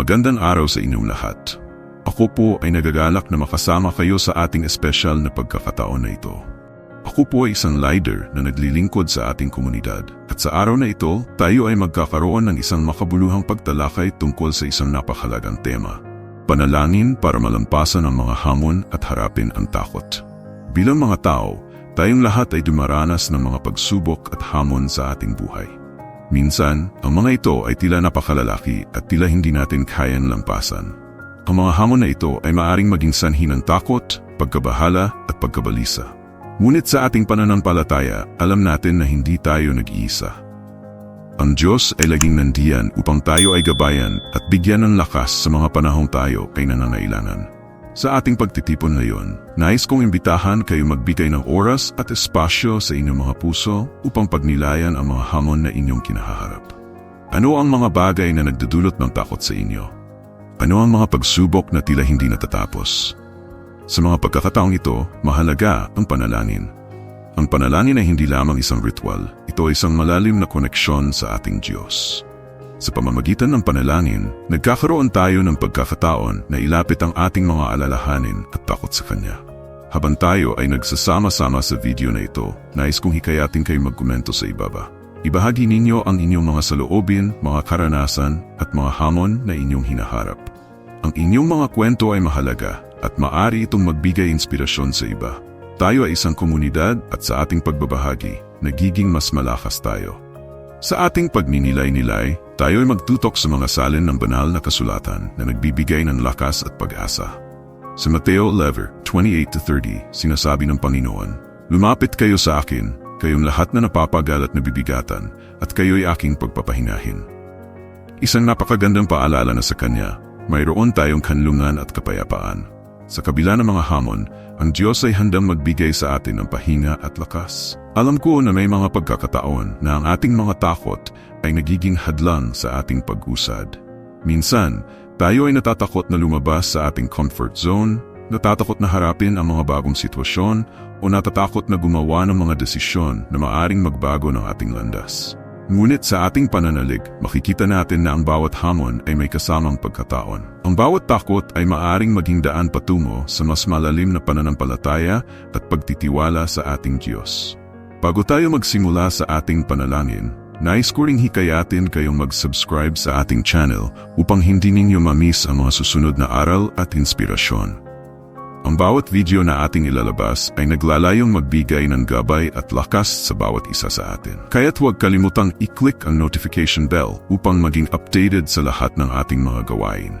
Magandang araw sa inyong lahat. Ako po ay nagagalak na makasama kayo sa ating espesyal na pagkakataon na ito. Ako po ay isang leader na naglilingkod sa ating komunidad at sa araw na ito, tayo ay magkakaroon ng isang makabuluhang pagtalakay tungkol sa isang napakalagang tema. Panalangin para malampasan ang mga hamon at harapin ang takot. Bilang mga tao, tayong lahat ay dumaranas ng mga pagsubok at hamon sa ating buhay. Minsan, ang mga ito ay tila napakalalaki at tila hindi natin kayang lampasan. Ang mga hamon na ito ay maaring maging sanhi ng takot, pagkabahala at pagkabalisa. Ngunit sa ating pananampalataya, alam natin na hindi tayo nag-iisa. Ang Diyos ay laging nandiyan upang tayo ay gabayan at bigyan ng lakas sa mga panahong tayo ay nanangailangan. Sa ating pagtitipon ngayon, nais kong imbitahan kayo magbigay ng oras at espasyo sa inyong mga puso upang pagnilayan ang mga hamon na inyong kinahaharap. Ano ang mga bagay na nagdudulot ng takot sa inyo? Ano ang mga pagsubok na tila hindi natatapos? Sa mga pagkakataong ito, mahalaga ang panalangin. Ang panalangin ay hindi lamang isang ritual, ito ay isang malalim na koneksyon sa ating Diyos. Sa pamamagitan ng panalangin, nagkakaroon tayo ng pagkakataon na ilapit ang ating mga alalahanin at takot sa Kanya. Habang tayo ay nagsasama-sama sa video na ito, nais kong hikayatin kayo magkomento sa ibaba. Ibahagi ninyo ang inyong mga saloobin, mga karanasan at mga hamon na inyong hinaharap. Ang inyong mga kwento ay mahalaga at maari itong magbigay inspirasyon sa iba. Tayo ay isang komunidad at sa ating pagbabahagi, nagiging mas malakas tayo. Sa ating pagninilay-nilay, tayo ay magtutok sa mga salin ng banal na kasulatan na nagbibigay ng lakas at pag-asa. Sa Mateo 11:28-30, sinasabi ng Panginoon, Lumapit kayo sa akin, kayong lahat na napapagal at nabibigatan, at kayo'y aking pagpapahinahin. Isang napakagandang paalala na sa Kanya, mayroon tayong kanlungan at kapayapaan. Sa kabila ng mga hamon, ang Diyos ay handang magbigay sa atin ng pahinga at lakas. Alam ko na may mga pagkakataon na ang ating mga takot ay nagiging hadlang sa ating pag-usad. Minsan, tayo ay natatakot na lumabas sa ating comfort zone, natatakot na harapin ang mga bagong sitwasyon, o natatakot na gumawa ng mga desisyon na maaring magbago ng ating landas. Ngunit sa ating pananalig, makikita natin na ang bawat hamon ay may kasamang pagkataon. Ang bawat takot ay maaring maging daan patungo sa mas malalim na pananampalataya at pagtitiwala sa ating Diyos. Bago tayo magsimula sa ating panalangin, nais ko ring hikayatin kayong mag-subscribe sa ating channel upang hindi ninyo mamiss ang mga susunod na aral at inspirasyon. Ang bawat video na ating ilalabas ay naglalayong magbigay ng gabay at lakas sa bawat isa sa atin. Kaya't huwag kalimutang i-click ang notification bell upang maging updated sa lahat ng ating mga gawain.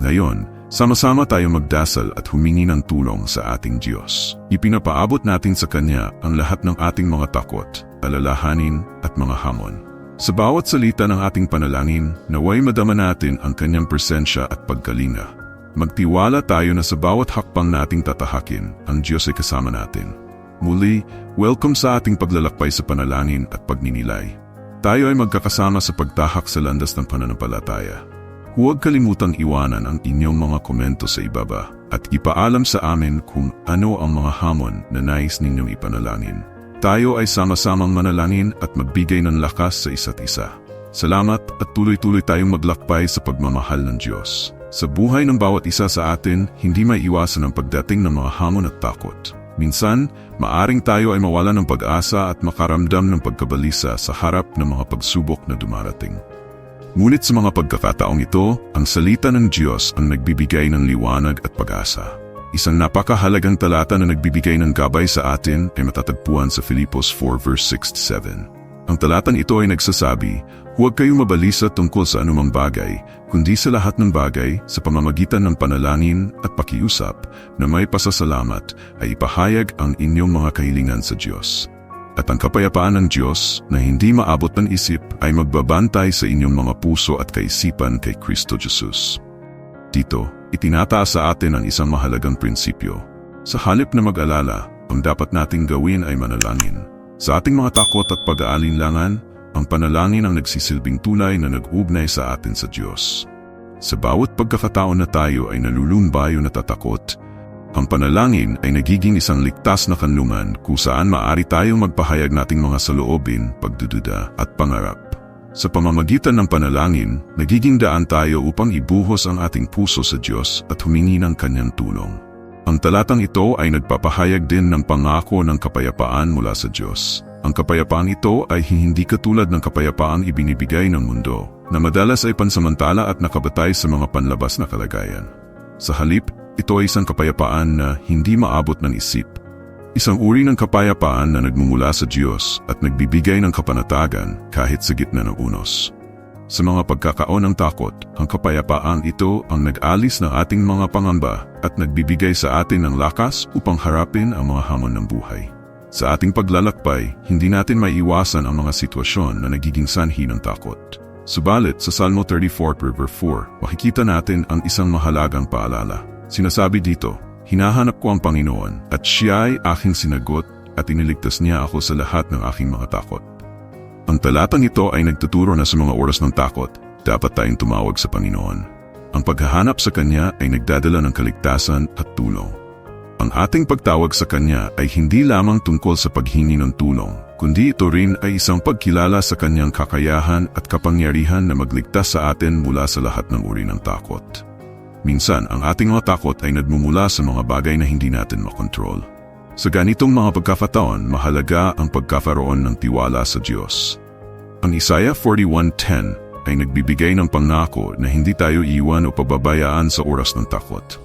Ngayon, Sama-sama tayo magdasal at humingi ng tulong sa ating Diyos. Ipinapaabot natin sa Kanya ang lahat ng ating mga takot, alalahanin at mga hamon. Sa bawat salita ng ating panalangin, naway madama natin ang Kanyang presensya at pagkalinga. Magtiwala tayo na sa bawat hakbang nating tatahakin, ang Diyos ay kasama natin. Muli, welcome sa ating paglalakbay sa panalangin at pagninilay. Tayo ay magkakasama sa pagtahak sa landas ng pananampalataya. Huwag kalimutang iwanan ang inyong mga komento sa ibaba at ipaalam sa amin kung ano ang mga hamon na nais ninyong ipanalangin. Tayo ay sama-samang manalangin at magbigay ng lakas sa isa't isa. Salamat at tuloy-tuloy tayong maglakbay sa pagmamahal ng Diyos. Sa buhay ng bawat isa sa atin, hindi may iwasan ang pagdating ng mga hamon at takot. Minsan, maaring tayo ay mawala ng pag-asa at makaramdam ng pagkabalisa sa harap ng mga pagsubok na dumarating. Ngunit sa mga pagkakataong ito, ang salita ng Diyos ang nagbibigay ng liwanag at pag-asa. Isang napakahalagang talata na nagbibigay ng gabay sa atin ay matatagpuan sa Filipos 4 verse 6-7. Ang talatang ito ay nagsasabi, Huwag kayong mabalisa tungkol sa anumang bagay, kundi sa lahat ng bagay sa pamamagitan ng panalangin at pakiusap na may pasasalamat ay ipahayag ang inyong mga kahilingan sa Diyos at ang kapayapaan ng Diyos na hindi maabot ng isip ay magbabantay sa inyong mga puso at kaisipan kay Kristo Jesus. Dito, itinataas sa atin ang isang mahalagang prinsipyo. Sa halip na mag-alala, ang dapat nating gawin ay manalangin. Sa ating mga takot at pag-aalinlangan, ang panalangin ang nagsisilbing tulay na nag-ugnay sa atin sa Diyos. Sa bawat pagkakataon na tayo ay nalulunbayo na tatakot, ang panalangin ay nagiging isang ligtas na kanlungan kung saan maari tayong magpahayag nating mga saloobin, pagdududa at pangarap. Sa pamamagitan ng panalangin, nagiging daan tayo upang ibuhos ang ating puso sa Diyos at humingi ng Kanyang tulong. Ang talatang ito ay nagpapahayag din ng pangako ng kapayapaan mula sa Diyos. Ang kapayapaan ito ay hindi katulad ng kapayapaang ibinibigay ng mundo, na madalas ay pansamantala at nakabatay sa mga panlabas na kalagayan. Sa halip, ito ay isang kapayapaan na hindi maabot ng isip. Isang uri ng kapayapaan na nagmumula sa Diyos at nagbibigay ng kapanatagan kahit sa gitna ng unos. Sa mga pagkakaon ng takot, ang kapayapaang ito ang nag-alis ng ating mga pangamba at nagbibigay sa atin ng lakas upang harapin ang mga hamon ng buhay. Sa ating paglalakbay, hindi natin maiiwasan ang mga sitwasyon na nagiging sanhi ng takot. Subalit sa Salmo 34 River 4, makikita natin ang isang mahalagang paalala. Sinasabi dito, Hinahanap ko ang Panginoon at siya ay aking sinagot at iniligtas niya ako sa lahat ng aking mga takot. Ang talatang ito ay nagtuturo na sa mga oras ng takot, dapat tayong tumawag sa Panginoon. Ang paghahanap sa Kanya ay nagdadala ng kaligtasan at tulong. Ang ating pagtawag sa Kanya ay hindi lamang tungkol sa paghingi ng tulong, kundi ito rin ay isang pagkilala sa Kanyang kakayahan at kapangyarihan na magligtas sa atin mula sa lahat ng uri ng takot. Minsan, ang ating mga takot ay nagmumula sa mga bagay na hindi natin makontrol. Sa ganitong mga pagkakataon, mahalaga ang pagkakaroon ng tiwala sa Diyos. Ang Isaiah 41.10 ay nagbibigay ng pangako na hindi tayo iwan o pababayaan sa oras ng takot.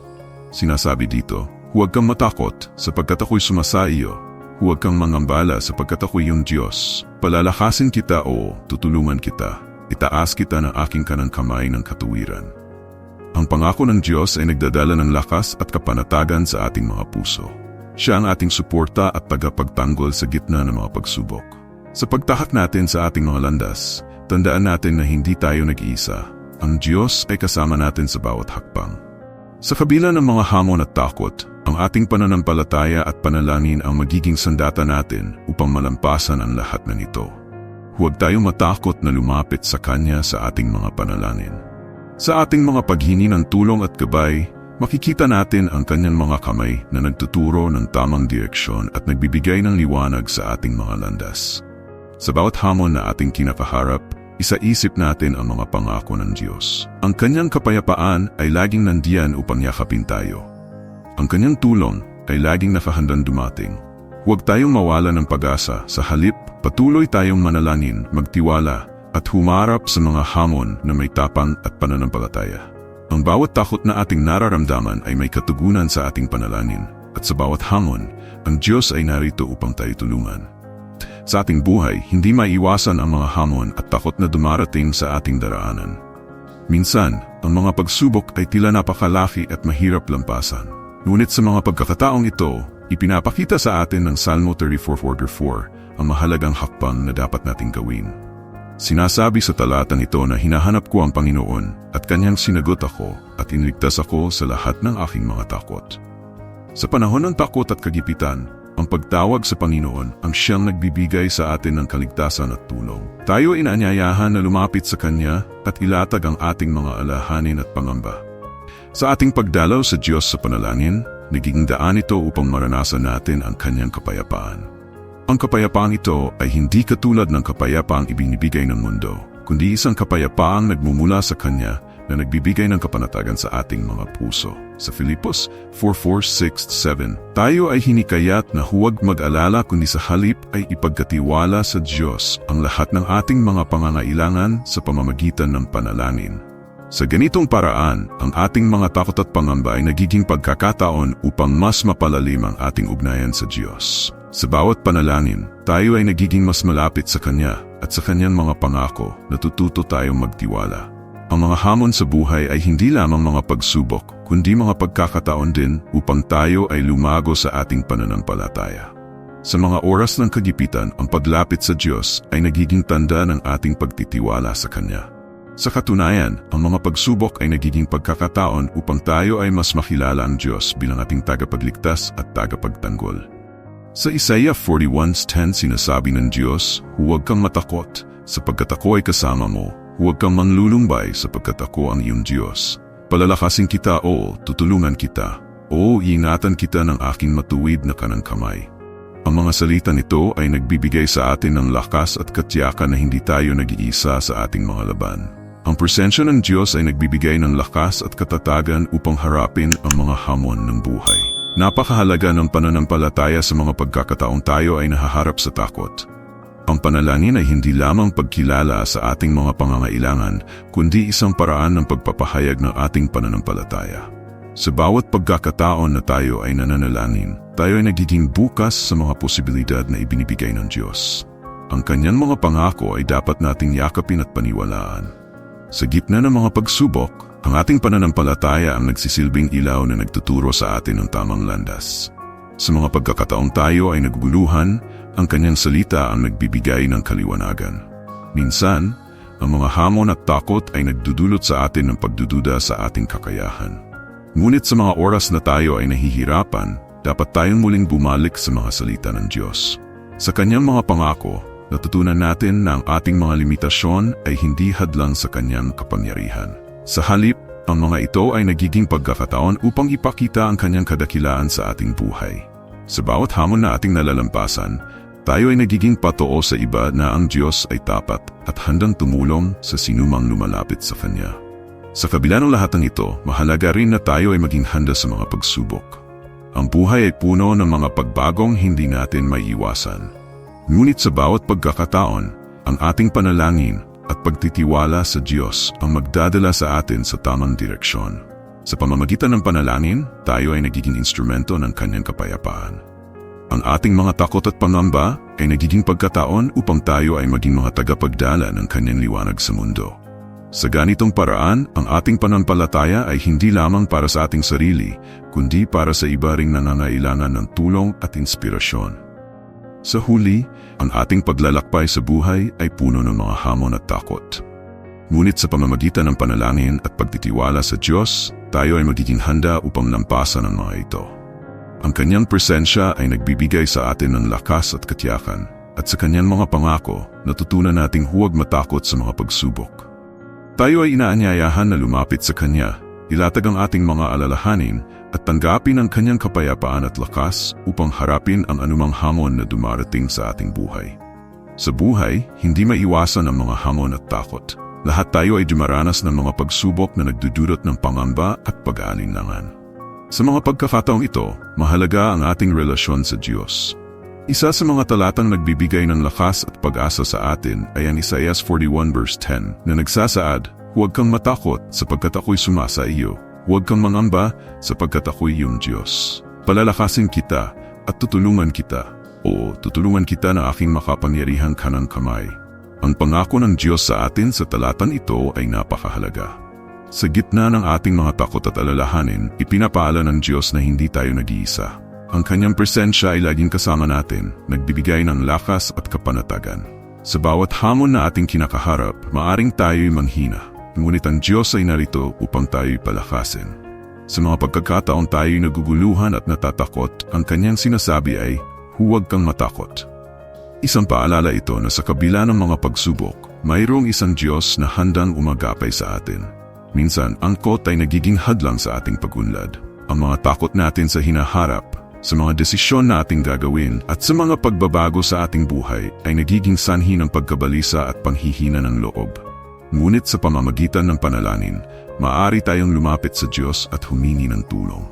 Sinasabi dito, huwag kang matakot sapagkat ako'y sumasa iyo. Huwag kang mangambala sapagkat ako'y iyong Diyos. Palalakasin kita o tutulungan kita. Itaas kita ng aking kanang kamay ng katuwiran. Ang pangako ng Diyos ay nagdadala ng lakas at kapanatagan sa ating mga puso. Siya ang ating suporta at tagapagtanggol sa gitna ng mga pagsubok. Sa pagtahak natin sa ating mga landas, tandaan natin na hindi tayo nag-iisa. Ang Diyos ay kasama natin sa bawat hakbang. Sa kabila ng mga hamon at takot, ang ating pananampalataya at panalangin ang magiging sandata natin upang malampasan ang lahat ng ito. Huwag tayong matakot na lumapit sa Kanya sa ating mga panalangin. Sa ating mga paghingi ng tulong at gabay, makikita natin ang kanyang mga kamay na nagtuturo ng tamang direksyon at nagbibigay ng liwanag sa ating mga landas. Sa bawat hamon na ating kinakaharap, isaisip natin ang mga pangako ng Diyos. Ang kanyang kapayapaan ay laging nandiyan upang yakapin tayo. Ang kanyang tulong ay laging nakahandang dumating. Huwag tayong mawala ng pag-asa, sa halip patuloy tayong manalangin, magtiwala at humarap sa mga hamon na may tapang at pananampalataya. Ang bawat takot na ating nararamdaman ay may katugunan sa ating panalangin at sa bawat hamon, ang Diyos ay narito upang tayo tulungan. Sa ating buhay, hindi maiwasan ang mga hamon at takot na dumarating sa ating daraanan. Minsan, ang mga pagsubok ay tila napakalaki at mahirap lampasan. Ngunit sa mga pagkakataong ito, ipinapakita sa atin ng Salmo 34.4 ang mahalagang hakbang na dapat nating gawin. Sinasabi sa talatang ito na hinahanap ko ang Panginoon at kanyang sinagot ako at inligtas ako sa lahat ng aking mga takot. Sa panahon ng takot at kagipitan, ang pagtawag sa Panginoon ang siyang nagbibigay sa atin ng kaligtasan at tulong. Tayo inanyayahan na lumapit sa Kanya at ilatag ang ating mga alahanin at pangamba. Sa ating pagdalaw sa Diyos sa panalangin, naging daan ito upang maranasan natin ang Kanyang kapayapaan. Ang kapayapaang ito ay hindi katulad ng kapayapaang ibinibigay ng mundo, kundi isang kapayapaang nagmumula sa Kanya na nagbibigay ng kapanatagan sa ating mga puso. Sa Filipos 4.4.6.7, tayo ay hinikayat na huwag mag-alala kundi sa halip ay ipagkatiwala sa Diyos ang lahat ng ating mga pangangailangan sa pamamagitan ng panalangin. Sa ganitong paraan, ang ating mga takot at pangamba ay nagiging pagkakataon upang mas mapalalim ang ating ugnayan sa Diyos. Sa bawat panalangin, tayo ay nagiging mas malapit sa Kanya at sa Kanyang mga pangako, natututo tayong magtiwala. Ang mga hamon sa buhay ay hindi lamang mga pagsubok, kundi mga pagkakataon din upang tayo ay lumago sa ating pananampalataya. Sa mga oras ng kagipitan, ang paglapit sa Diyos ay nagiging tanda ng ating pagtitiwala sa Kanya. Sa katunayan, ang mga pagsubok ay nagiging pagkakataon upang tayo ay mas makilala ang Diyos bilang ating tagapagligtas at tagapagtanggol. Sa Isaiah 41.10 sinasabi ng Diyos, Huwag kang matakot, sapagkat ako ay kasama mo. Huwag kang manlulumbay, sapagkat ako ang iyong Diyos. Palalakasin kita o tutulungan kita, o iingatan kita ng aking matuwid na kanang kamay. Ang mga salita nito ay nagbibigay sa atin ng lakas at katiyakan na hindi tayo nag-iisa sa ating mga laban. Ang presensya ng Diyos ay nagbibigay ng lakas at katatagan upang harapin ang mga hamon ng buhay. Napakahalaga ng pananampalataya sa mga pagkakataong tayo ay nahaharap sa takot. Ang panalangin ay hindi lamang pagkilala sa ating mga pangangailangan, kundi isang paraan ng pagpapahayag ng ating pananampalataya. Sa bawat pagkakataon na tayo ay nananalangin, tayo ay nagiging bukas sa mga posibilidad na ibinibigay ng Diyos. Ang kanyang mga pangako ay dapat nating yakapin at paniwalaan. Sa gitna ng mga pagsubok, ang ating pananampalataya ang nagsisilbing ilaw na nagtuturo sa atin ng tamang landas. Sa mga pagkakataong tayo ay naguguluhan, ang kanyang salita ang nagbibigay ng kaliwanagan. Minsan, ang mga hamon at takot ay nagdudulot sa atin ng pagdududa sa ating kakayahan. Ngunit sa mga oras na tayo ay nahihirapan, dapat tayong muling bumalik sa mga salita ng Diyos. Sa kanyang mga pangako, natutunan natin na ang ating mga limitasyon ay hindi hadlang sa kanyang kapangyarihan. Sa halip, ang mga ito ay nagiging pagkakataon upang ipakita ang kanyang kadakilaan sa ating buhay. Sa bawat hamon na ating nalalampasan, tayo ay nagiging patoo sa iba na ang Diyos ay tapat at handang tumulong sa sinumang lumalapit sa Kanya. Sa kabila ng lahat ng ito, mahalaga rin na tayo ay maging handa sa mga pagsubok. Ang buhay ay puno ng mga pagbagong hindi natin maiiwasan. Ngunit sa bawat pagkakataon, ang ating panalangin at pagtitiwala sa Diyos ang magdadala sa atin sa tamang direksyon. Sa pamamagitan ng panalangin, tayo ay nagiging instrumento ng kanyang kapayapaan. Ang ating mga takot at pangamba ay nagiging pagkataon upang tayo ay maging mga tagapagdala ng kanyang liwanag sa mundo. Sa ganitong paraan, ang ating pananampalataya ay hindi lamang para sa ating sarili, kundi para sa iba ring nangangailangan ng tulong at inspirasyon. Sa huli, ang ating paglalakbay sa buhay ay puno ng mga hamon at takot. Ngunit sa pamamagitan ng panalangin at pagtitiwala sa Diyos, tayo ay magiging handa upang lampasan ang mga ito. Ang kanyang presensya ay nagbibigay sa atin ng lakas at katiyakan, at sa kanyang mga pangako, natutunan nating huwag matakot sa mga pagsubok. Tayo ay inaanyayahan na lumapit sa Kanya, ilatag ang ating mga alalahanin at tanggapin ang Kanyang kapayapaan at lakas upang harapin ang anumang hamon na dumarating sa ating buhay. Sa buhay, hindi maiwasan ang mga hamon at takot. Lahat tayo ay dumaranas ng mga pagsubok na nagdudulot ng pangamba at pag-aalinlangan. Sa mga pagkakataong ito, mahalaga ang ating relasyon sa Diyos. Isa sa mga talatang nagbibigay ng lakas at pag-asa sa atin ay ang Isaiah 41 verse 10 na nagsasaad, Huwag kang matakot sapagkat ako'y sumasa iyo. Huwag kang mangamba sapagkat ako'y iyong Diyos. Palalakasin kita at tutulungan kita. O tutulungan kita na aking makapangyarihan kanang kamay. Ang pangako ng Diyos sa atin sa talatan ito ay napakahalaga. Sa gitna ng ating mga takot at alalahanin, ipinapaala ng Diyos na hindi tayo nag-iisa. Ang kanyang presensya ay laging kasama natin, nagbibigay ng lakas at kapanatagan. Sa bawat hamon na ating kinakaharap, maaring tayo'y manghina. Ngunit ang Diyos ay narito upang tayo'y palakasin. Sa mga pagkakataon tayo'y naguguluhan at natatakot, ang kanyang sinasabi ay, huwag kang matakot. Isang paalala ito na sa kabila ng mga pagsubok, mayroong isang Diyos na handang umagapay sa atin. Minsan, ang kot ay nagiging hadlang sa ating pagunlad. Ang mga takot natin sa hinaharap sa mga desisyon na ating gagawin at sa mga pagbabago sa ating buhay ay nagiging sanhi ng pagkabalisa at panghihina ng loob. Ngunit sa pamamagitan ng panalangin, maaari tayong lumapit sa Diyos at humingi ng tulong.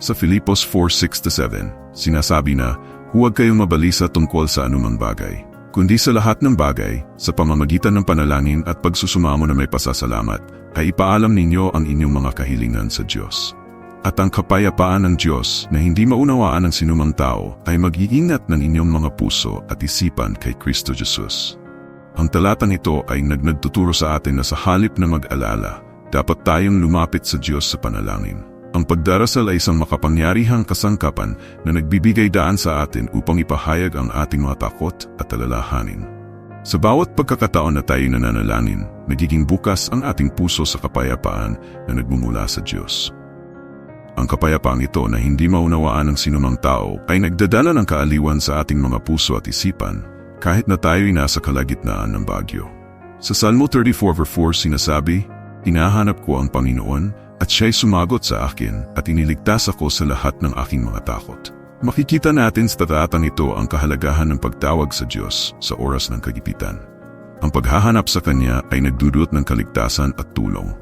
Sa Filipos 4.6-7, sinasabi na, huwag kayong mabalisa tungkol sa anumang bagay, kundi sa lahat ng bagay, sa pamamagitan ng panalangin at pagsusumamo na may pasasalamat, ay ipaalam ninyo ang inyong mga kahilingan sa Diyos at ang kapayapaan ng Diyos na hindi maunawaan ng sinumang tao ay mag-iingat ng inyong mga puso at isipan kay Kristo Jesus. Ang talatang ito ay nagnagtuturo sa atin na sa halip na mag-alala, dapat tayong lumapit sa Diyos sa panalangin. Ang pagdarasal ay isang makapangyarihang kasangkapan na nagbibigay daan sa atin upang ipahayag ang ating mga takot at alalahanin. Sa bawat pagkakataon na tayo nananalangin, nagiging bukas ang ating puso sa kapayapaan na nagmumula sa Diyos. Ang kapayapaang ito na hindi maunawaan ng sinumang tao ay nagdadala ng kaaliwan sa ating mga puso at isipan kahit na tayo'y nasa kalagitnaan ng bagyo. Sa Salmo 34 4 sinasabi, Hinahanap ko ang Panginoon at siya'y sumagot sa akin at iniligtas ako sa lahat ng aking mga takot. Makikita natin sa tatatang ito ang kahalagahan ng pagtawag sa Diyos sa oras ng kagipitan. Ang paghahanap sa Kanya ay nagdudot ng kaligtasan at tulong.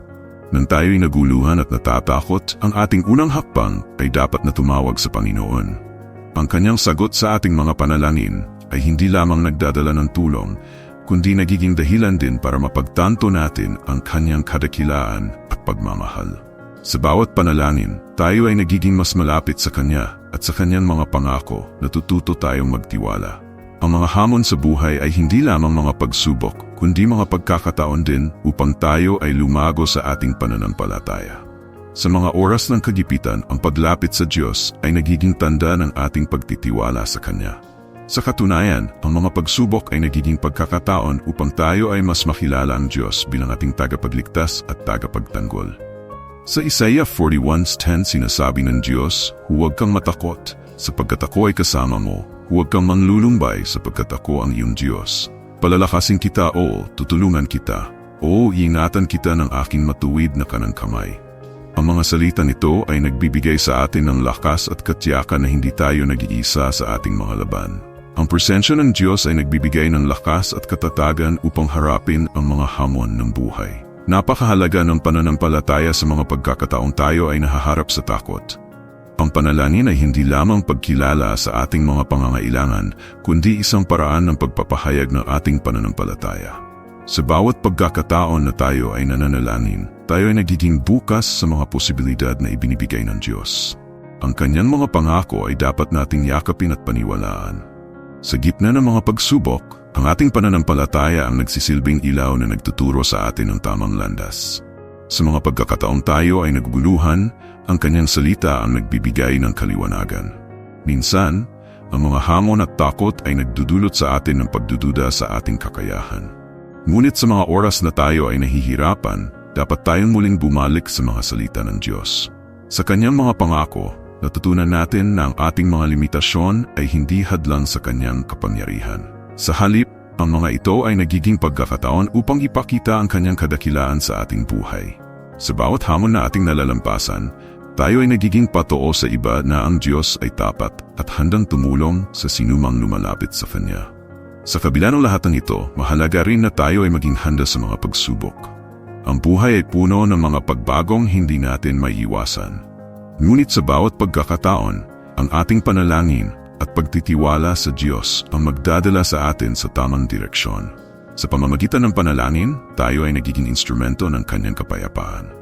Nang tayo'y naguluhan at natatakot, ang ating unang hakbang ay dapat na tumawag sa Panginoon. Ang Kanyang sagot sa ating mga panalangin ay hindi lamang nagdadala ng tulong, kundi nagiging dahilan din para mapagtanto natin ang Kanyang kadakilaan at pagmamahal. Sa bawat panalangin, tayo ay nagiging mas malapit sa Kanya at sa Kanyang mga pangako natututo tayong magtiwala. Ang mga hamon sa buhay ay hindi lamang mga pagsubok, kundi mga pagkakataon din upang tayo ay lumago sa ating pananampalataya. Sa mga oras ng kagipitan, ang paglapit sa Diyos ay nagiging tanda ng ating pagtitiwala sa Kanya. Sa katunayan, ang mga pagsubok ay nagiging pagkakataon upang tayo ay mas makilala ang Diyos bilang ating tagapagligtas at tagapagtanggol. Sa Isaiah 41.10 sinasabi ng Diyos, Huwag kang matakot, sapagkat ako ay kasama mo. Huwag kang manlulumbay, sapagkat ako ang iyong Diyos. Palalakasin kita o tutulungan kita. O iingatan kita ng aking matuwid na kanang kamay. Ang mga salita nito ay nagbibigay sa atin ng lakas at katyakan na hindi tayo nag-iisa sa ating mga laban. Ang presensya ng Diyos ay nagbibigay ng lakas at katatagan upang harapin ang mga hamon ng buhay. Napakahalaga ng pananampalataya sa mga pagkakataong tayo ay nahaharap sa takot. Ang panalangin ay hindi lamang pagkilala sa ating mga pangangailangan, kundi isang paraan ng pagpapahayag ng ating pananampalataya. Sa bawat pagkakataon na tayo ay nananalangin, tayo ay nagiging bukas sa mga posibilidad na ibinibigay ng Diyos. Ang kanyang mga pangako ay dapat nating yakapin at paniwalaan. Sa gitna ng mga pagsubok, ang ating pananampalataya ang nagsisilbing ilaw na nagtuturo sa atin ng tamang landas. Sa mga pagkakataong tayo ay naguguluhan, ang kanyang salita ang nagbibigay ng kaliwanagan. Minsan, ang mga hamon at takot ay nagdudulot sa atin ng pagdududa sa ating kakayahan. Ngunit sa mga oras na tayo ay nahihirapan, dapat tayong muling bumalik sa mga salita ng Diyos. Sa kanyang mga pangako, natutunan natin na ang ating mga limitasyon ay hindi hadlang sa kanyang kapangyarihan. Sa halip, ang mga ito ay nagiging pagkakataon upang ipakita ang kanyang kadakilaan sa ating buhay. Sa bawat hamon na ating nalalampasan, tayo ay nagiging patoo sa iba na ang Diyos ay tapat at handang tumulong sa sinumang lumalapit sa Kanya. Sa kabila ng lahat ng ito, mahalaga rin na tayo ay maging handa sa mga pagsubok. Ang buhay ay puno ng mga pagbagong hindi natin maiiwasan. Ngunit sa bawat pagkakataon, ang ating panalangin at pagtitiwala sa Diyos ang magdadala sa atin sa tamang direksyon. Sa pamamagitan ng panalangin, tayo ay nagiging instrumento ng kanyang kapayapaan.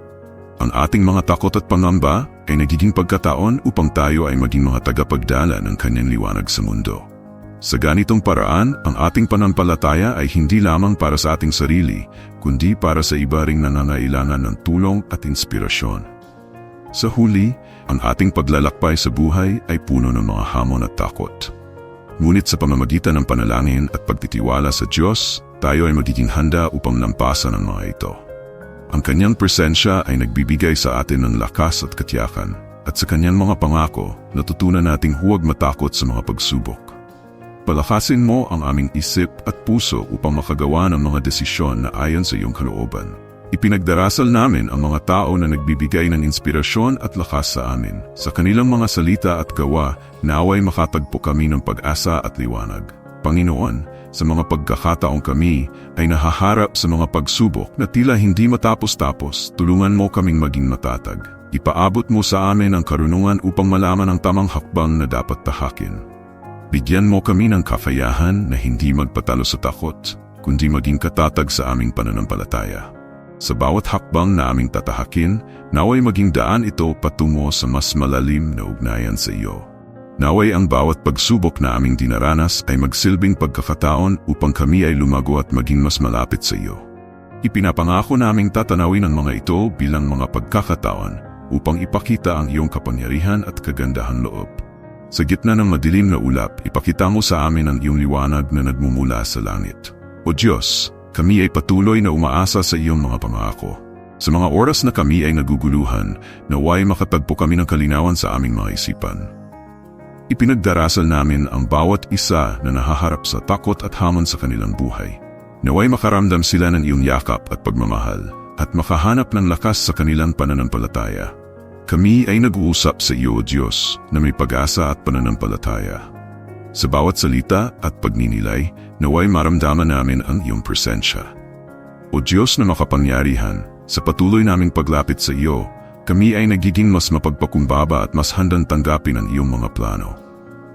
Ang ating mga takot at pangamba ay nagiging pagkataon upang tayo ay maging mga tagapagdala ng kanyang liwanag sa mundo. Sa ganitong paraan, ang ating pananampalataya ay hindi lamang para sa ating sarili, kundi para sa iba ring nangangailangan ng tulong at inspirasyon. Sa huli, ang ating paglalakbay sa buhay ay puno ng mga hamon at takot. Ngunit sa pamamagitan ng panalangin at pagtitiwala sa Diyos, tayo ay magiging handa upang lampasan ang mga ito. Ang kanyang presensya ay nagbibigay sa atin ng lakas at katyakan, at sa kanyang mga pangako, natutunan nating huwag matakot sa mga pagsubok. Palakasin mo ang aming isip at puso upang makagawa ng mga desisyon na ayon sa iyong kalooban. Ipinagdarasal namin ang mga tao na nagbibigay ng inspirasyon at lakas sa amin. Sa kanilang mga salita at gawa, naway makatagpo kami ng pag-asa at liwanag. Panginoon, sa mga pagkakataong kami ay nahaharap sa mga pagsubok na tila hindi matapos-tapos, tulungan mo kaming maging matatag. Ipaabot mo sa amin ang karunungan upang malaman ang tamang hakbang na dapat tahakin. Bigyan mo kami ng kafayahan na hindi magpatalo sa takot, kundi maging katatag sa aming pananampalataya. Sa bawat hakbang na aming tatahakin, naway maging daan ito patungo sa mas malalim na ugnayan sa iyo. Naway ang bawat pagsubok na aming dinaranas ay magsilbing pagkakataon upang kami ay lumago at maging mas malapit sa iyo. Ipinapangako naming tatanawin ang mga ito bilang mga pagkakataon upang ipakita ang iyong kapangyarihan at kagandahan loob. Sa gitna ng madilim na ulap, ipakita mo sa amin ang iyong liwanag na nagmumula sa langit. O Diyos, kami ay patuloy na umaasa sa iyong mga pangako. Sa mga oras na kami ay naguguluhan, naway makatagpo kami ng kalinawan sa aming mga isipan. Ipinagdarasal namin ang bawat isa na nahaharap sa takot at hamon sa kanilang buhay. Naway makaramdam sila ng iyong yakap at pagmamahal at makahanap ng lakas sa kanilang pananampalataya. kami ay nag-uusap sa iyo, Diyos, na may pag-asa at pananampalataya. Sa bawat salita at pagninilay, naway maramdaman namin ang iyong presensya. O Diyos na makapangyarihan, sa patuloy naming paglapit sa iyo, kami ay nagiging mas mapagpakumbaba at mas handang tanggapin ang iyong mga plano.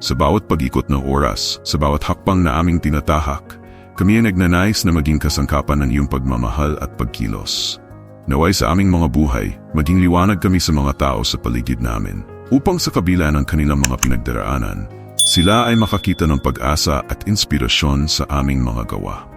Sa bawat pag-ikot ng oras, sa bawat hakbang na aming tinatahak, kami ay nagnanais na maging kasangkapan ng iyong pagmamahal at pagkilos. Naway sa aming mga buhay, maging liwanag kami sa mga tao sa paligid namin, upang sa kabila ng kanilang mga pinagdaraanan, sila ay makakita ng pag-asa at inspirasyon sa aming mga gawa.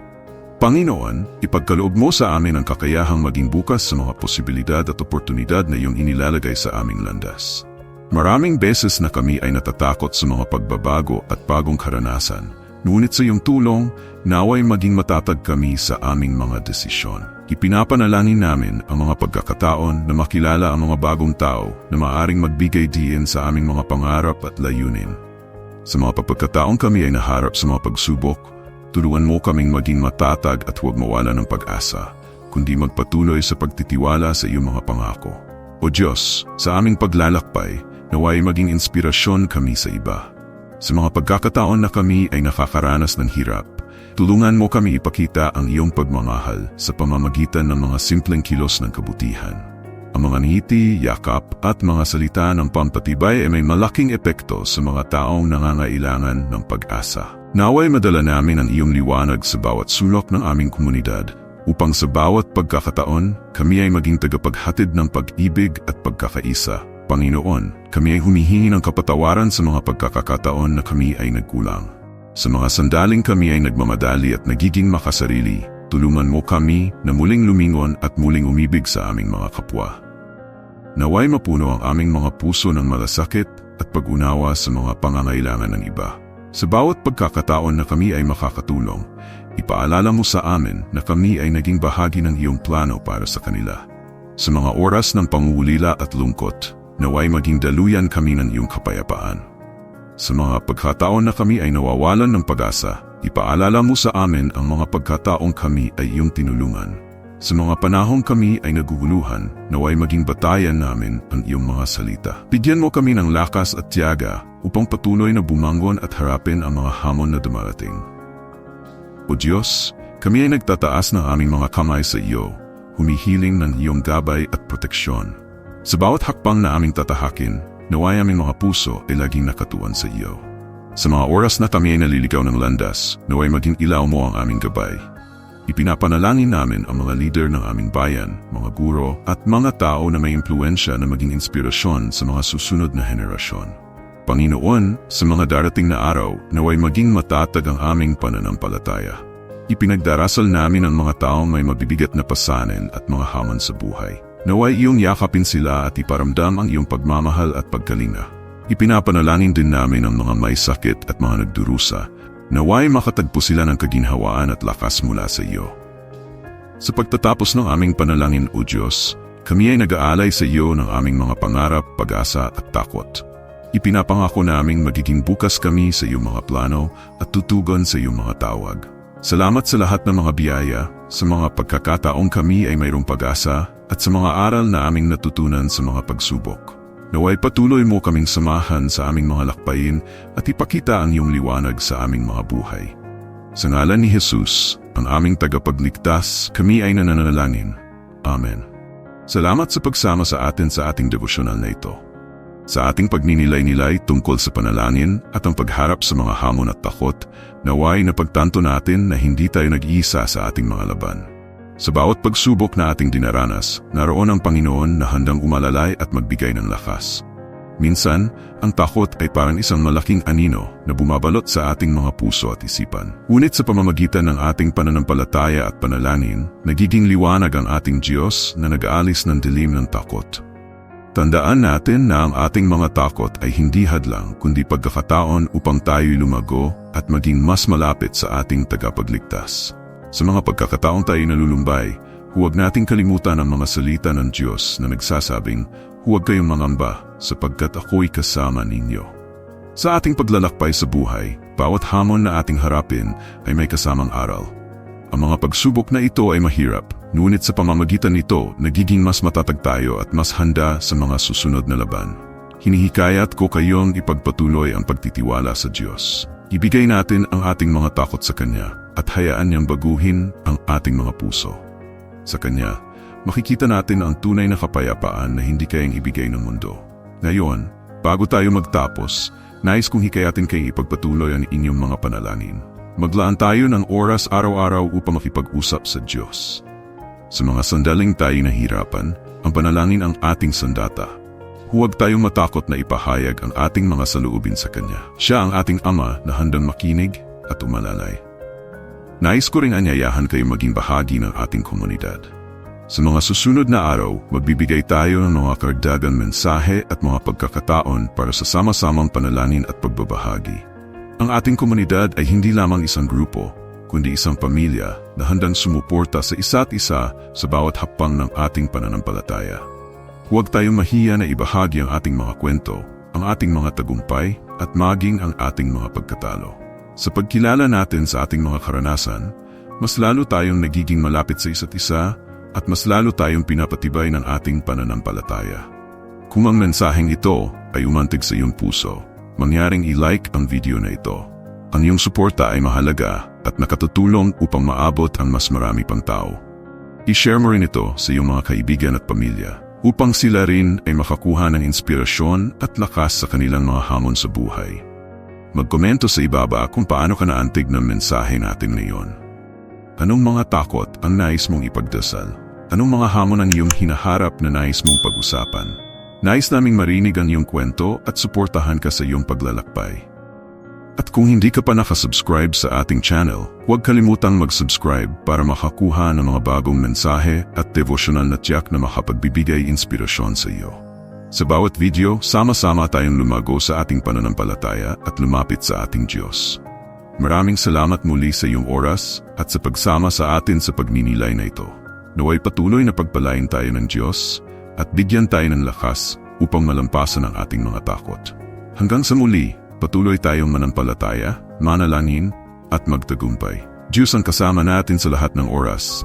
Panginoon, ipagkaloob mo sa amin ang kakayahang maging bukas sa mga posibilidad at oportunidad na iyong inilalagay sa aming landas. Maraming beses na kami ay natatakot sa mga pagbabago at bagong karanasan, ngunit sa iyong tulong, naway maging matatag kami sa aming mga desisyon. Ipinapanalangin namin ang mga pagkakataon na makilala ang mga bagong tao na maaring magbigay diin sa aming mga pangarap at layunin. Sa mga pagkakataon kami ay naharap sa mga pagsubok, Tulungan mo kaming maging matatag at huwag mawala ng pag-asa, kundi magpatuloy sa pagtitiwala sa iyong mga pangako. O Diyos, sa aming paglalakbay, naway maging inspirasyon kami sa iba. Sa mga pagkakataon na kami ay nakakaranas ng hirap, tulungan mo kami ipakita ang iyong pagmamahal sa pamamagitan ng mga simpleng kilos ng kabutihan. Ang mga ngiti, yakap at mga salita ng pampatibay ay may malaking epekto sa mga taong nangangailangan ng pag-asa. Naway madala namin ang iyong liwanag sa bawat sulok ng aming komunidad upang sa bawat pagkakataon kami ay maging tagapaghatid ng pag-ibig at pagkakaisa. Panginoon, kami ay humihingi ng kapatawaran sa mga pagkakataon na kami ay nagkulang. Sa mga sandaling kami ay nagmamadali at nagiging makasarili, tulungan mo kami na muling lumingon at muling umibig sa aming mga kapwa. Naway mapuno ang aming mga puso ng malasakit at pag-unawa sa mga pangangailangan ng iba. Sa bawat pagkakataon na kami ay makakatulong, ipaalala mo sa amin na kami ay naging bahagi ng iyong plano para sa kanila. Sa mga oras ng pangulila at lungkot, naway maging daluyan kami ng iyong kapayapaan. Sa mga pagkataon na kami ay nawawalan ng pag-asa, ipaalala mo sa amin ang mga pagkataong kami ay iyong tinulungan. Sa mga panahong kami ay naguguluhan, naway maging batayan namin ang iyong mga salita. Bigyan mo kami ng lakas at tiyaga upang patuloy na bumangon at harapin ang mga hamon na dumarating. O Diyos, kami ay nagtataas ng aming mga kamay sa iyo, humihiling ng iyong gabay at proteksyon. Sa bawat hakbang na aming tatahakin, naway aming mga puso ay laging nakatuan sa iyo. Sa mga oras na kami ay naliligaw ng landas, naway maging ilaw mo ang aming gabay. Ipinapanalangin namin ang mga leader ng aming bayan, mga guro, at mga tao na may impluensya na maging inspirasyon sa mga susunod na henerasyon. Panginoon, sa mga darating na araw, naway maging matatag ang aming pananampalataya. Ipinagdarasal namin ang mga taong may mabibigat na pasanin at mga hamon sa buhay. Naway iyong yakapin sila at iparamdam ang iyong pagmamahal at pagkalinga. Ipinapanalangin din namin ang mga may sakit at mga nagdurusa. Naway makatagpo sila ng kaginhawaan at lakas mula sa iyo. Sa pagtatapos ng aming panalangin, O Diyos, kami ay nag-aalay sa iyo ng aming mga pangarap, pag-asa at takot. Ipinapangako naming magiging bukas kami sa iyong mga plano at tutugon sa iyong mga tawag. Salamat sa lahat ng mga biyaya, sa mga pagkakataong kami ay mayroong pag-asa at sa mga aral na aming natutunan sa mga pagsubok. Naway patuloy mo kaming samahan sa aming mga lakbayin at ipakita ang iyong liwanag sa aming mga buhay. Sa ngalan ni Jesus, ang aming tagapagligtas, kami ay nananalangin. Amen. Salamat sa pagsama sa atin sa ating devosyonal na ito. Sa ating pagninilay-nilay tungkol sa panalangin at ang pagharap sa mga hamon at takot, naway na pagtanto natin na hindi tayo nag-iisa sa ating mga laban. Sa bawat pagsubok na ating dinaranas, naroon ang Panginoon na handang umalalay at magbigay ng lakas. Minsan, ang takot ay parang isang malaking anino na bumabalot sa ating mga puso at isipan. Ngunit sa pamamagitan ng ating pananampalataya at panalangin, nagiging liwanag ang ating Diyos na nag-aalis ng dilim ng takot. Tandaan natin na ang ating mga takot ay hindi hadlang kundi pagkakataon upang tayo'y lumago at maging mas malapit sa ating tagapagligtas. Sa mga pagkakataong tayo nalulumbay, huwag nating kalimutan ang mga salita ng Diyos na nagsasabing, huwag kayong mangamba sapagkat ako'y kasama ninyo. Sa ating paglalakbay sa buhay, bawat hamon na ating harapin ay may kasamang aral. Ang mga pagsubok na ito ay mahirap, ngunit sa pamamagitan nito, nagiging mas matatag tayo at mas handa sa mga susunod na laban. Hinihikayat ko kayong ipagpatuloy ang pagtitiwala sa Diyos. Ibigay natin ang ating mga takot sa Kanya at hayaan niyang baguhin ang ating mga puso. Sa Kanya, makikita natin ang tunay na kapayapaan na hindi kayang ibigay ng mundo. Ngayon, bago tayo magtapos, nais kong hikayatin kayong ipagpatuloy ang inyong mga panalangin. Maglaan tayo ng oras araw-araw upang makipag-usap sa Diyos. Sa mga sandaling tayo nahirapan, ang panalangin ang ating sandata. Huwag tayong matakot na ipahayag ang ating mga saluubin sa Kanya. Siya ang ating Ama na handang makinig at umalalay. Nais ko ring anyayahan kayo maging bahagi ng ating komunidad. Sa mga susunod na araw, magbibigay tayo ng mga kardagang mensahe at mga pagkakataon para sa sama-samang panalangin at pagbabahagi. Ang ating komunidad ay hindi lamang isang grupo, kundi isang pamilya na handang sumuporta sa isa't isa sa bawat hakbang ng ating pananampalataya. Huwag tayong mahiya na ibahagi ang ating mga kwento, ang ating mga tagumpay at maging ang ating mga pagkatalo. Sa pagkilala natin sa ating mga karanasan, mas lalo tayong nagiging malapit sa isa't isa at mas lalo tayong pinapatibay ng ating pananampalataya. Kung ang mensaheng ito ay umantig sa iyong puso, mangyaring i-like ang video na ito. Ang iyong suporta ay mahalaga at nakatutulong upang maabot ang mas marami pang tao. I-share mo rin ito sa iyong mga kaibigan at pamilya upang sila rin ay makakuha ng inspirasyon at lakas sa kanilang mga hamon sa buhay. Magkomento sa ibaba kung paano ka naantig ng mensahe natin ngayon. Anong mga takot ang nais mong ipagdasal? Anong mga hamon ang iyong hinaharap na nais mong pag-usapan? Nais naming marinig ang iyong kwento at suportahan ka sa iyong paglalakbay. At kung hindi ka pa nakasubscribe sa ating channel, huwag kalimutang mag-subscribe para makakuha ng mga bagong mensahe at devotional na tiyak na makapagbibigay inspirasyon sa iyo. Sa bawat video, sama-sama tayong lumago sa ating pananampalataya at lumapit sa ating Diyos. Maraming salamat muli sa iyong oras at sa pagsama sa atin sa pagninilay na ito. Naway patuloy na pagpalain tayo ng Diyos at bigyan tayo ng lakas upang malampasan ang ating mga takot. Hanggang sa muli, patuloy tayong manampalataya, manalangin at magtagumpay. Diyos ang kasama natin sa lahat ng oras